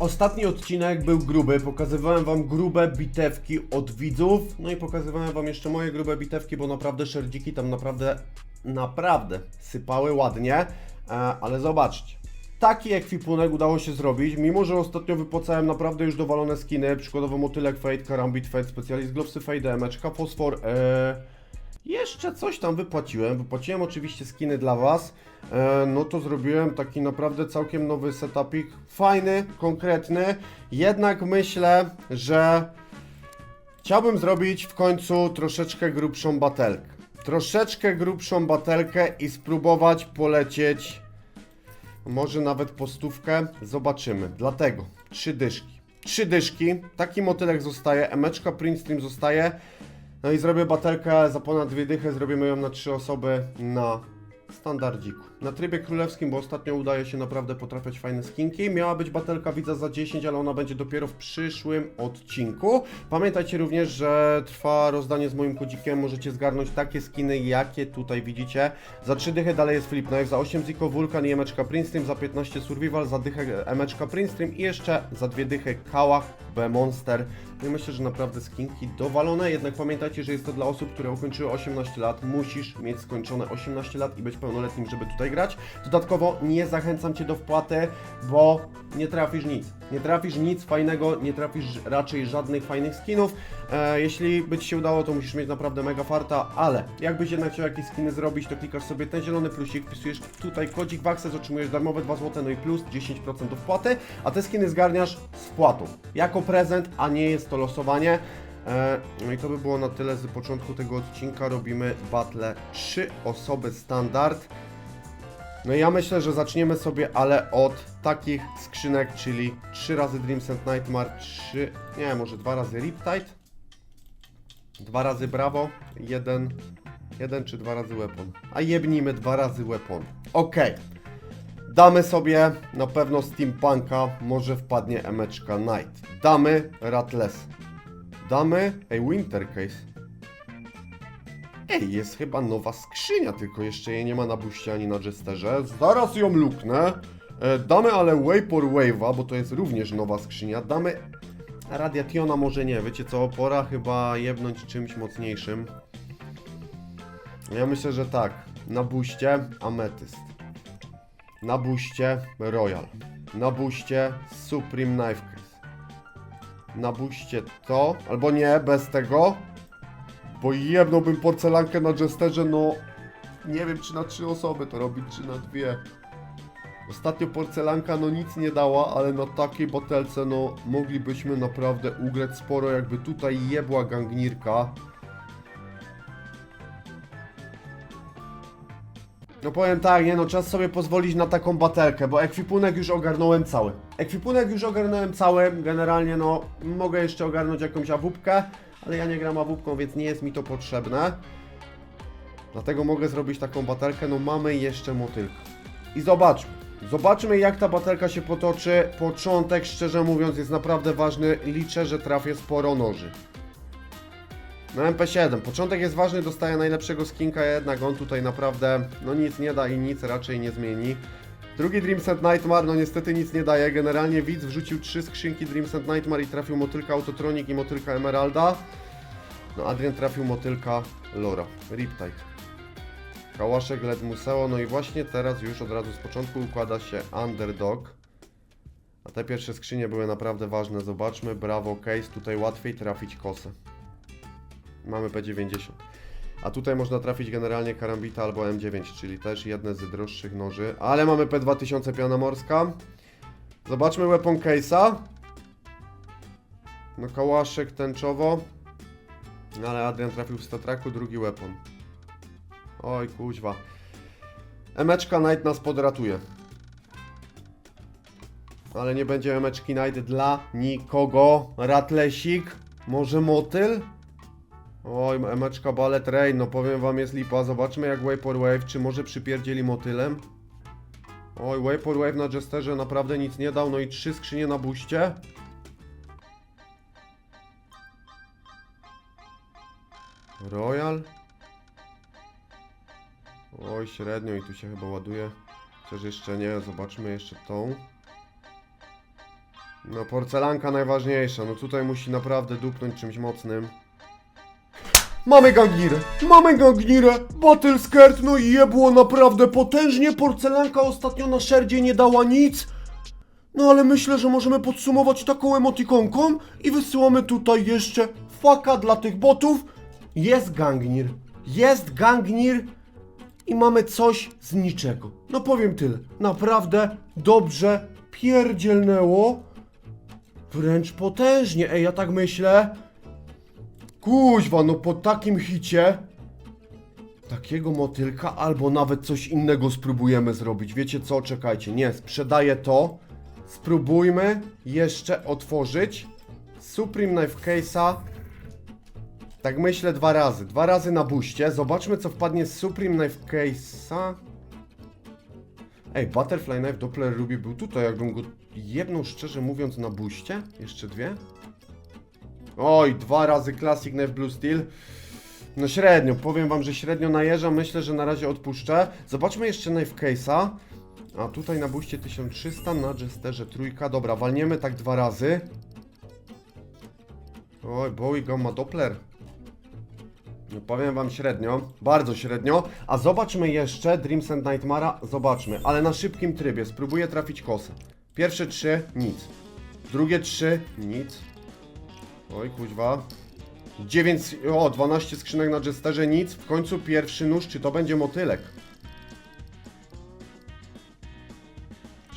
Ostatni odcinek był gruby, pokazywałem wam grube bitewki od widzów, no i pokazywałem wam jeszcze moje grube bitewki, bo naprawdę szerdziki tam naprawdę, naprawdę sypały ładnie, e, ale zobaczcie. Taki ekwipunek udało się zrobić, mimo że ostatnio wypłacałem naprawdę już dowalone skiny, przykładowo Motylek Fade, Karambit Fade, Specjalist Glowsy Fade, Meczka Fosfor, e, jeszcze coś tam wypłaciłem. Wypłaciłem oczywiście skiny dla Was. E, no to zrobiłem taki naprawdę całkiem nowy setupik. Fajny, konkretny. Jednak myślę, że chciałbym zrobić w końcu troszeczkę grubszą batelkę. Troszeczkę grubszą batelkę i spróbować polecieć może nawet po stówkę. Zobaczymy. Dlatego trzy dyszki. Trzy dyszki. Taki motylek zostaje. Emeczka Print Stream zostaje. No i zrobię batelkę za ponad dwie dychy, zrobimy ją na trzy osoby na standardziku. Na trybie królewskim, bo ostatnio udaje się naprawdę potrafiać fajne skinki. Miała być batelka widza za 10, ale ona będzie dopiero w przyszłym odcinku. Pamiętajcie również, że trwa rozdanie z moim kodzikiem. Możecie zgarnąć takie skiny, jakie tutaj widzicie. Za 3 dychy dalej jest Flip Knife, za 8 Ziko Vulkan i Emeczka Princeton, za 15 Survival, za dychę Emeczka Princeton i jeszcze za dwie dychy Kałach B Monster. No i myślę, że naprawdę skinki dowalone, jednak pamiętajcie, że jest to dla osób, które ukończyły 18 lat. Musisz mieć skończone 18 lat i być pełnoletnim, żeby tutaj grać. Dodatkowo nie zachęcam Cię do wpłaty, bo nie trafisz nic. Nie trafisz nic fajnego, nie trafisz raczej żadnych fajnych skinów. E, jeśli by Ci się udało, to musisz mieć naprawdę mega farta, ale jakbyś jednak chciał jakieś skiny zrobić, to klikasz sobie ten zielony plusik, wpisujesz tutaj kodzik w Access, otrzymujesz darmowe 2 zł, no i plus 10% do wpłaty, a te skiny zgarniasz z wpłatą. Jako prezent, a nie jest to losowanie. E, No i to by było na tyle z początku tego odcinka. Robimy battle 3 osoby standard. No i ja myślę, że zaczniemy sobie, ale od takich skrzynek, czyli 3 razy Dreams and Nightmare, 3, nie, może 2 razy Riptide, 2 razy Bravo, 1, 1 czy 2 razy Weapon. A jebnijmy 2 razy Weapon. Okej. Damy sobie na pewno Steampunka, może wpadnie Emeczka Knight. Damy Ratless. Damy, ej, Winter Case. Ej, jest chyba nowa skrzynia, tylko jeszcze jej nie ma na buście ani na jesterze. Zaraz ją luknę. E, damy ale Vapor Wave'a, bo to jest również nowa skrzynia. Damy Radiationa może nie, wiecie co, pora chyba jebnąć czymś mocniejszym. Ja myślę, że tak. Na buście Ametyst. Na buście Royal. Na buście Supreme Knife Case. Na buście to, albo nie, bez tego. Bo jebnąłbym porcelankę na jesterze, no nie wiem czy na trzy osoby to robić, czy na dwie. Ostatnio porcelanka no nic nie dała, ale na takiej batelce no moglibyśmy naprawdę ugrać sporo, jakby tutaj jebła gangnirka. No powiem tak, nie no, czas sobie pozwolić na taką batelkę, bo ekwipunek już ogarnąłem cały. Ekwipunek już ogarnąłem cały, generalnie no, mogę jeszcze ogarnąć jakąś awupkę, ale ja nie gram awupką, więc nie jest mi to potrzebne. Dlatego mogę zrobić taką batelkę, no mamy jeszcze motylka. I zobaczmy, zobaczmy jak ta batelka się potoczy. Początek, szczerze mówiąc, jest naprawdę ważny, liczę, że trafię sporo noży. No MP7, początek jest ważny, dostaję najlepszego skinka, jednak on tutaj naprawdę no nic nie da i nic raczej nie zmieni. Drugi Dreams and Nightmare, no niestety nic nie daje, generalnie widz wrzucił trzy skrzynki Dreams and Nightmare i trafił motylka Autotronic i motylka Emeralda. No Adrian trafił motylka Lora, Riptide. Kałaszek Led Museo, no i właśnie teraz już od razu z początku układa się Underdog. A te pierwsze skrzynie były naprawdę ważne, zobaczmy, brawo case, tutaj łatwiej trafić kosę. Mamy P90. A tutaj można trafić generalnie karambita albo M9, czyli też jedne z droższych noży. Ale mamy P2000 piana morska. Zobaczmy weapon case'a. No kałaszek tęczowo. No ale Adrian trafił w statraku, drugi weapon. Oj kuźwa. Emeczka Knight nas podratuje. Ale nie będzie emeczki Knight dla nikogo. Ratlesik? Może motyl? Oj, emeczka Ballet Rain, no powiem wam jest lipa. Zobaczmy jak Vapor Wave, czy może przypierdzieli motylem. Oj, Vapor Wave na Jesterze naprawdę nic nie dał, no i trzy skrzynie na buście. Royal. Oj, średnio i tu się chyba ładuje. Chociaż jeszcze nie, zobaczmy jeszcze tą. No porcelanka najważniejsza, no tutaj musi naprawdę dupnąć czymś mocnym. Mamy gangnirę! Mamy gangnirę! Battle skirt, no i jebło naprawdę potężnie, porcelanka ostatnio na szerdzie nie dała nic. No ale myślę, że możemy podsumować taką emotikonką i wysyłamy tutaj jeszcze faka dla tych botów. Jest gangnir. Jest gangnir i mamy coś z niczego. No powiem tyle. Naprawdę dobrze pierdzielnęło. Wręcz potężnie. Ej, ja tak myślę. Kuźwa, no po takim hicie takiego motylka albo nawet coś innego spróbujemy zrobić. Wiecie co? Czekajcie. Nie, sprzedaję to. Spróbujmy jeszcze otworzyć Supreme Knife Case'a. Tak myślę dwa razy. Dwa razy na buście. Zobaczmy co wpadnie z Supreme Knife Case'a. Ej, Butterfly Knife Doppler Ruby był tutaj, jakbym go jedną szczerze mówiąc na buście. Jeszcze dwie. Oj, dwa razy Classic Knife Blue Steel. No średnio, powiem wam, że średnio najeżdżam, myślę, że na razie odpuszczę. Zobaczmy jeszcze Knife Case'a. A tutaj na buście 1300, na Jesterze trójka. Dobra, walniemy tak dwa razy. Oj, Bowie Gamma Doppler. No powiem wam średnio, bardzo średnio. A zobaczmy jeszcze Dreams and Nightmara, zobaczmy, ale na szybkim trybie. Spróbuję trafić kosę. Pierwsze trzy, nic. Drugie trzy, nic. Oj, kuźwa. 9, o, 12 skrzynek na Jesterze, nic. W końcu pierwszy nóż, czy to będzie motylek?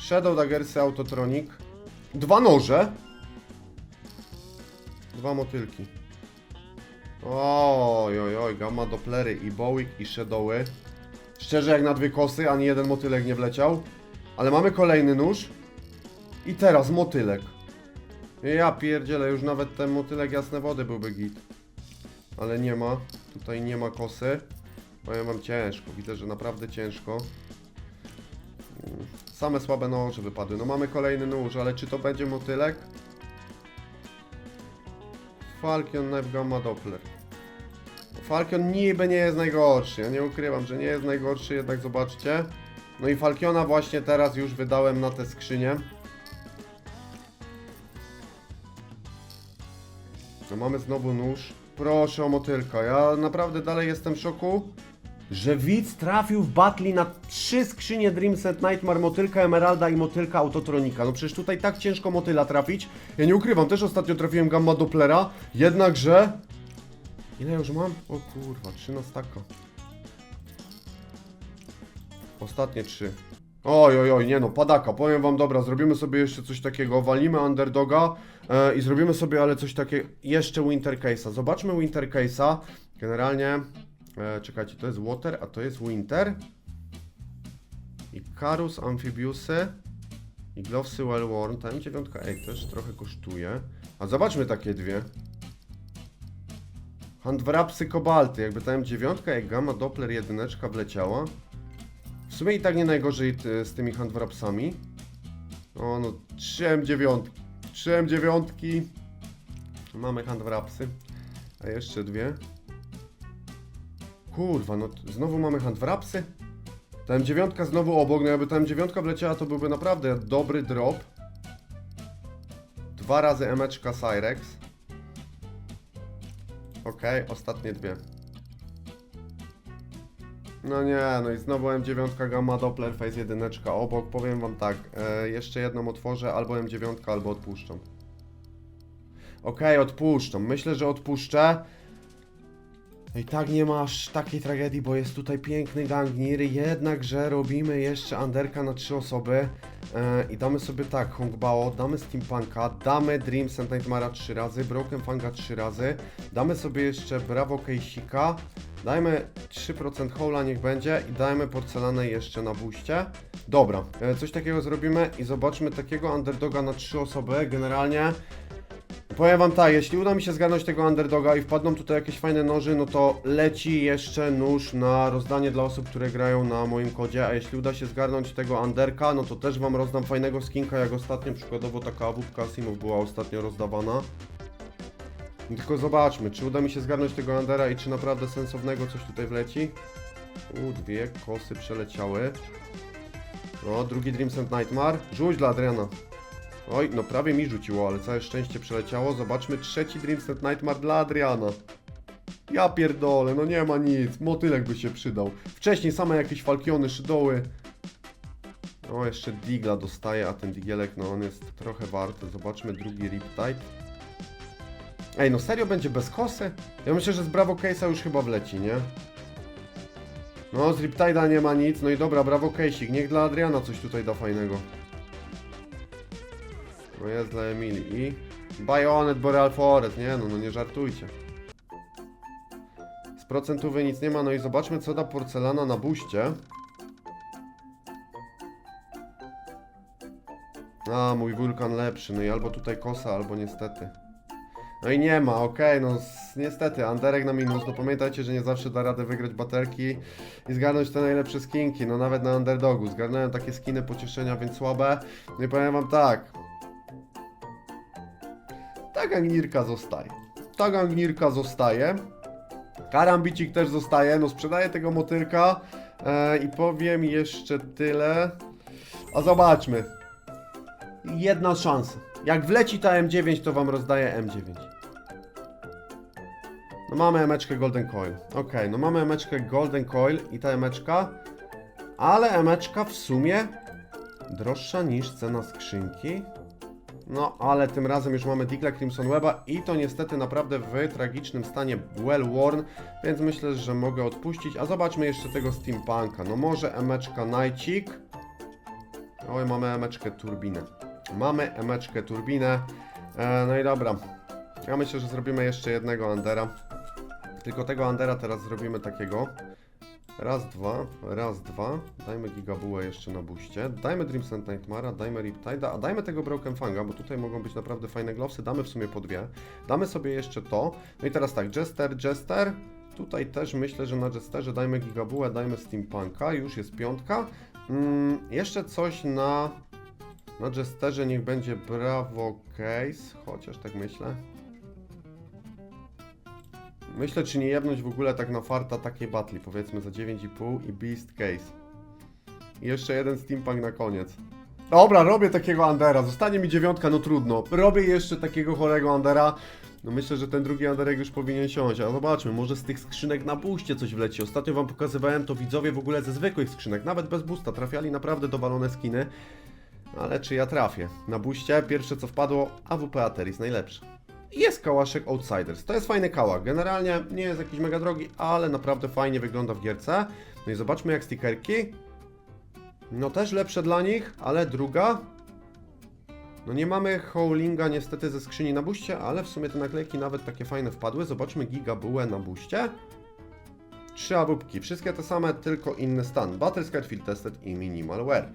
Shadow Daggersy Autotronic. Dwa noże. Dwa motylki. Oj, oj, oj, gamma Dopplery i Bowick i Shadowy. Szczerze jak na dwie kosy, ani jeden motylek nie wleciał. Ale mamy kolejny nóż. I teraz motylek. Ja pierdzielę, już nawet ten motylek jasne wody byłby git. Ale nie ma. Tutaj nie ma kosy. Powiem wam ciężko. Widzę, że naprawdę ciężko. Same słabe noże wypadły. No mamy kolejny nóż, ale czy to będzie motylek? Falcon Knife Gamma Doppler. Falcon niby nie jest najgorszy. Ja nie ukrywam, że nie jest najgorszy, jednak zobaczcie. No i Falcona właśnie teraz już wydałem na tę skrzynię. No mamy znowu nóż. Proszę o motylka. Ja naprawdę dalej jestem w szoku, że widz trafił w batli na trzy skrzynie Dreams and Nightmare, motylka Emeralda i motylka Autotronika. No przecież tutaj tak ciężko motyla trafić. Ja nie ukrywam, też ostatnio trafiłem Gamma Dopplera, jednakże... Ile już mam? O kurwa, 13 staka. Ostatnie trzy. Oj, oj, oj, nie no, padaka, powiem wam, dobra, zrobimy sobie jeszcze coś takiego, walimy underdoga e, i zrobimy sobie ale coś takiego, jeszcze Winter Case'a. Zobaczmy Winter Case'a, generalnie, e, czekajcie, to jest Water, a to jest Winter. I Karus, Amphibiusy i Glovesy Well Worn, ta M9, ej, też trochę kosztuje. A zobaczmy takie dwie. Handwrapsy Kobalty, jakby ta M9, jak Gamma Doppler jedyneczka wleciała. W sumie i tak nie najgorzej ty, z tymi handwrapsami. O no, 3M9. 3M9. Mamy handwrapsy. A jeszcze dwie. Kurwa, no znowu mamy handwrapsy. Ta M9 znowu obok, no jakby ta M9 wleciała, to byłby naprawdę dobry drop. Dwa razy emeczka Cyrex. Okej, ostatnie dwie. No nie, no i znowu M9 Gamma Doppler Face 1 obok. Powiem wam tak, e, jeszcze jedną otworzę, albo M9, albo odpuszczam. Okej, odpuszczam. Myślę, że odpuszczę. No I tak nie masz takiej tragedii, bo jest tutaj piękny gangnir, jednakże robimy jeszcze Anderka na trzy osoby. E, i damy sobie tak, Hongbao, damy Steampunka, damy Dreams and Nightmara trzy razy, Broken Fanga trzy razy, damy sobie jeszcze Bravo Keisika, dajmy 3% hola niech będzie i dajmy porcelanę jeszcze na buście. Dobra, e, coś takiego zrobimy i zobaczmy takiego underdoga na trzy osoby, generalnie Powiem wam tak, jeśli uda mi się zgarnąć tego underdoga i wpadną tutaj jakieś fajne noży, no to leci jeszcze nóż na rozdanie dla osób, które grają na moim kodzie, a jeśli uda się zgarnąć tego underka, no to też wam rozdam fajnego skinka, jak ostatnio, przykładowo taka awupka Simów była ostatnio rozdawana. Tylko zobaczmy, czy uda mi się zgarnąć tego undera i czy naprawdę sensownego coś tutaj wleci. U, dwie kosy przeleciały. No, drugi Dreams and Nightmare. Rzuć dla Adriana. Oj, no prawie mi rzuciło, ale całe szczęście przeleciało. Zobaczmy trzeci Dreamset Nightmare dla Adriana. Ja pierdolę, no nie ma nic. Motylek by się przydał. Wcześniej same jakieś falkiony, szydoły. O, jeszcze Digla dostaje, a ten Digielek, no on jest trochę warty. Zobaczmy drugi Riptide. Ej, no serio będzie bez kosy? Ja myślę, że z Bravo Case'a już chyba wleci, nie? No, z Riptide'a nie ma nic. No i dobra, Bravo Case'ik. Niech dla Adriana coś tutaj da fajnego. No jest dla Emilii. I Bayonet Boreal Forest. Nie no, no nie żartujcie. Z procentówy nic nie ma. No i zobaczmy, co da porcelana na buście. A, mój wulkan lepszy. No i albo tutaj kosa, albo niestety. No i nie ma, okej, no s- niestety, Anderek na minus, no pamiętajcie, że nie zawsze da radę wygrać baterki i zgarnąć te najlepsze skinki, no nawet na underdogu, zgarnąłem takie skiny pocieszenia, więc słabe, no i powiem wam tak, ta gangnirka zostaje, ta gangnirka zostaje, karambicik też zostaje, no sprzedaję tego motylka e, i powiem jeszcze tyle, a zobaczmy, jedna szansa. Jak wleci ta M9, to wam rozdaję M9. No mamy emeczkę Golden Coil. Okej, no mamy emeczkę Golden Coil i ta emeczka, ale emeczka w sumie droższa niż cena skrzynki. No, ale tym razem już mamy Digla Crimson Weba i to niestety naprawdę w tragicznym stanie well worn, więc myślę, że mogę odpuścić. A zobaczmy jeszcze tego Steampunka. No może emeczka Nightchick. Oj, mamy emeczkę Turbinę. Mamy emeczkę Turbinę. E, no i dobra. Ja myślę, że zrobimy jeszcze jednego Andera. Tylko tego Andera teraz zrobimy takiego. Raz, dwa, raz, dwa. Dajmy Gigabułę jeszcze na buście. Dajmy Dreamsend Nightmara, dajmy Riptide'a, a dajmy tego Broken Fanga, bo tutaj mogą być naprawdę fajne glowsy. Damy w sumie po dwie. Damy sobie jeszcze to. No i teraz tak, Jester, Jester. Tutaj też myślę, że na Jesterze dajmy Gigabułę, dajmy Steampunka. Już jest piątka. Mm, jeszcze coś na... Na Jesterze niech będzie Bravo Case, chociaż tak myślę. Myślę, czy nie w ogóle tak na farta takiej batli, powiedzmy za 9,5 i Beast Case. I jeszcze jeden steampunk na koniec. Dobra, robię takiego Andera, zostanie mi dziewiątka, no trudno. Robię jeszcze takiego chorego Andera. No myślę, że ten drugi Anderek już powinien siąść, ale zobaczmy, może z tych skrzynek na buście coś wleci. Ostatnio wam pokazywałem to widzowie w ogóle ze zwykłych skrzynek, nawet bez boosta, trafiali naprawdę dowalone skiny. Ale czy ja trafię? Na buście pierwsze co wpadło, AWP Ateris, najlepszy. Jest kałaszek Outsiders. To jest fajny kałak. Generalnie nie jest jakiś mega drogi, ale naprawdę fajnie wygląda w gierce. No i zobaczmy jak stickerki. No też lepsze dla nich, ale druga. No nie mamy Howlinga niestety ze skrzyni na buście, ale w sumie te naklejki nawet takie fajne wpadły. Zobaczmy Gigabułę na buście. Trzy abubki, wszystkie te same, tylko inny stan. Battle Sky Tested i Minimal Wear.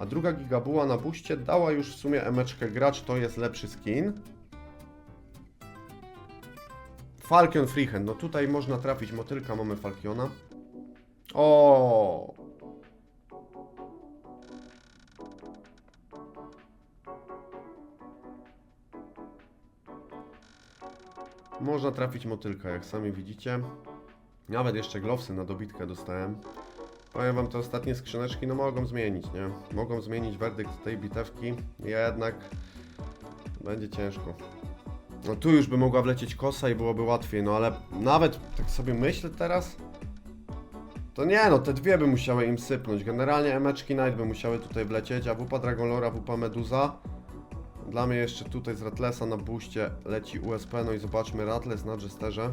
A druga gigabuła na buście dała już w sumie emeczkę gracz, to jest lepszy skin. Falcon Freehand, no tutaj można trafić motylka, mamy Falkiona. O. Można trafić motylka, jak sami widzicie. Nawet jeszcze glowsy na dobitkę dostałem. Powiem wam, te ostatnie skrzyneczki no mogą zmienić, nie? Mogą zmienić werdykt tej bitewki, jednak będzie ciężko. No tu już by mogła wlecieć kosa i byłoby łatwiej, no ale nawet tak sobie myślę teraz, to nie no, te dwie by musiały im sypnąć. Generalnie emeczki Knight by musiały tutaj wlecieć, a WP Dragonlora, WP Meduza. Dla mnie jeszcze tutaj z Ratlesa na buście leci USP, no i zobaczmy Ratles na Jesterze.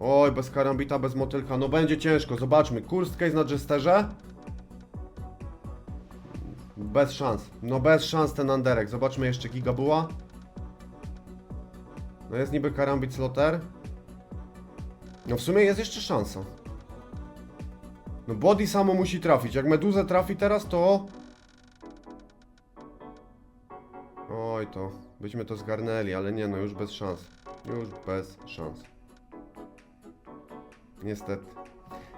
Oj, bez karambita, bez motylka, no będzie ciężko, zobaczmy, Kurst case na Jesterze. Bez szans, no bez szans ten Anderek, zobaczmy jeszcze Gigabuła. No jest niby karambit sloter. No w sumie jest jeszcze szansa. No body samo musi trafić, jak Meduzę trafi teraz to... Oj to, byśmy to zgarnęli, ale nie no, już bez szans. Już bez szans. Niestety.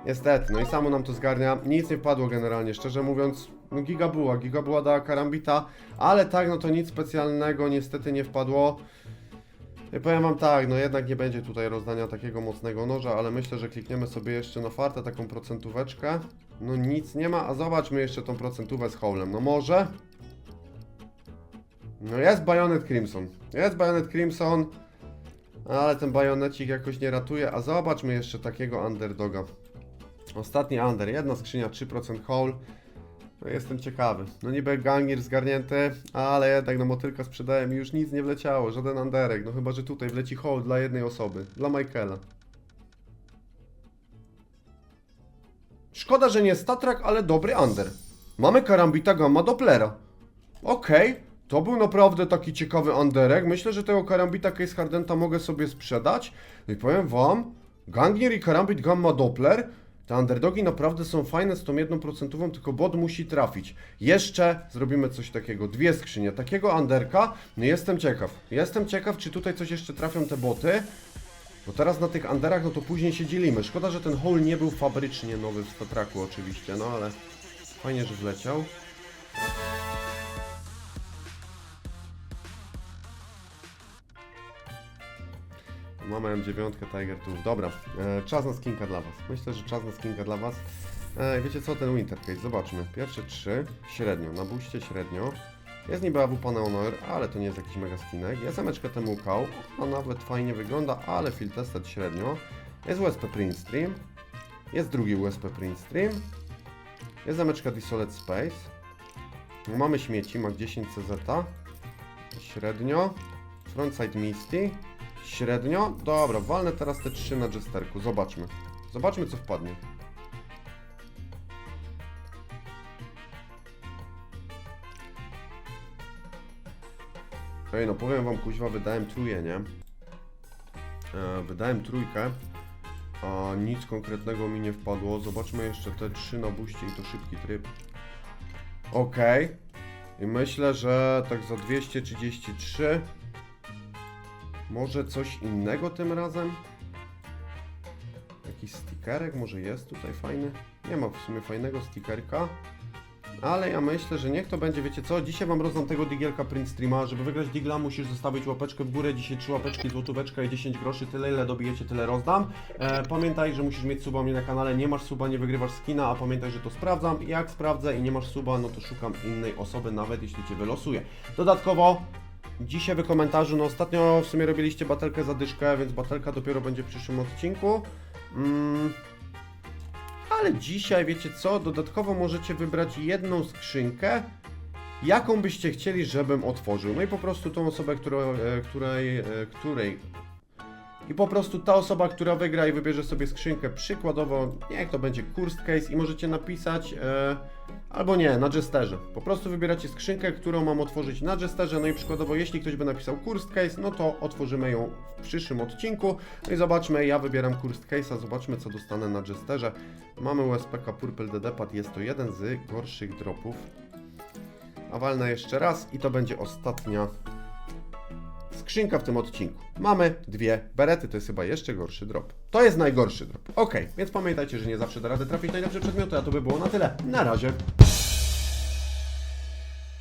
Niestety, no i samo nam to zgarnia. Nic nie wpadło generalnie, szczerze mówiąc. No giga była, giga była dała karambita, ale tak, no to nic specjalnego niestety nie wpadło. I powiem wam tak, no jednak nie będzie tutaj rozdania takiego mocnego noża, ale myślę, że klikniemy sobie jeszcze na fartę taką procentóweczkę. No nic nie ma, a zobaczmy jeszcze tą procentówę z Howlem. No może? No jest Bayonet Crimson. Jest Bayonet Crimson. Ale ten bajonecik jakoś nie ratuje. A zobaczmy jeszcze takiego underdoga. Ostatni under. Jedna skrzynia 3% hole. No jestem ciekawy. No niby gangir zgarnięty, ale jednak na motylka sprzedałem i już nic nie wleciało. Żaden underek. No chyba, że tutaj wleci hole dla jednej osoby. Dla Michaela. Szkoda, że nie Statrak, ale dobry under. Mamy Karambita Gamma Dopplera. Okej, to był naprawdę taki ciekawy underek. Myślę, że tego Karambita Case Hardenta mogę sobie sprzedać. No i powiem wam, Gangnier i Karambit Gamma Doppler, te underdogi naprawdę są fajne z tą jedną procentową, tylko bot musi trafić. Jeszcze zrobimy coś takiego, dwie skrzynie, takiego underka, no jestem ciekaw. Jestem ciekaw, czy tutaj coś jeszcze trafią te boty. Bo teraz na tych underach, no to później się dzielimy. Szkoda, że ten hole nie był fabrycznie nowy w Statraku oczywiście, no ale fajnie, że wleciał. Mamy M9 Tiger Tooth. Dobra, e, czas na skinka dla Was. Myślę, że czas na skinka dla Was. E, wiecie co, ten Winter Case, zobaczmy. Pierwsze trzy, średnio, na buście średnio. Jest niby AWP Neonoir, ale to nie jest jakiś mega skinek. Jest emeczka temu kał, a nawet fajnie wygląda, ale field tested średnio. Jest USP Print Stream. Jest drugi USP Print Stream. Jest zameczka Desolate Space. Mamy śmieci, ma 10 CZ. Średnio. Frontside Misty. Średnio. Dobra, walnę teraz te trzy na jesterku. Zobaczmy. Zobaczmy co wpadnie. Ej, no powiem wam, kuźwa, wydałem trójkę, nie? E, wydałem trójkę, a nic konkretnego mi nie wpadło. Zobaczmy jeszcze te trzy na buście i to szybki tryb. Okej. I myślę, że tak za 233 może coś innego tym razem? Jakiś stickerek może jest tutaj fajny? Nie ma w sumie fajnego stickerka. Ale ja myślę, że niech to będzie, wiecie co, dzisiaj wam rozdam tego digielka print streama, żeby wygrać digla musisz zostawić łapeczkę w górę, dzisiaj trzy łapeczki, złotóweczka i 10 groszy, tyle ile dobijecie, tyle rozdam. E, pamiętaj, że musisz mieć suba mnie na kanale, nie masz suba, nie wygrywasz skina, a pamiętaj, że to sprawdzam i jak sprawdzę i nie masz suba, no to szukam innej osoby, nawet jeśli Cię wylosuję. Dodatkowo, dzisiaj w komentarzu, no ostatnio w sumie robiliście batelkę za dyszkę, więc batelka dopiero będzie w przyszłym odcinku. Mm, ale dzisiaj, wiecie co, dodatkowo możecie wybrać jedną skrzynkę, jaką byście chcieli, żebym otworzył. No i po prostu tą osobę, e, której, e, której... I po prostu ta osoba, która wygra i wybierze sobie skrzynkę, przykładowo, niech to będzie Kurst Case i możecie napisać, e, albo nie, na Jesterze. Po prostu wybieracie skrzynkę, którą mam otworzyć na Jesterze, no i przykładowo, jeśli ktoś by napisał Kurst Case, no to otworzymy ją w przyszłym odcinku. No i zobaczmy, ja wybieram Kurst Case'a, zobaczmy co dostanę na Jesterze. Mamy USPK Purple DD Pad, jest to jeden z gorszych dropów. A walnę jeszcze raz i to będzie ostatnia skrzynka w tym odcinku. Mamy dwie berety, to jest chyba jeszcze gorszy drop. To jest najgorszy drop. Ok, więc pamiętajcie, że nie zawsze da radę trafić najlepsze przedmioty, a to by było na tyle. Na razie.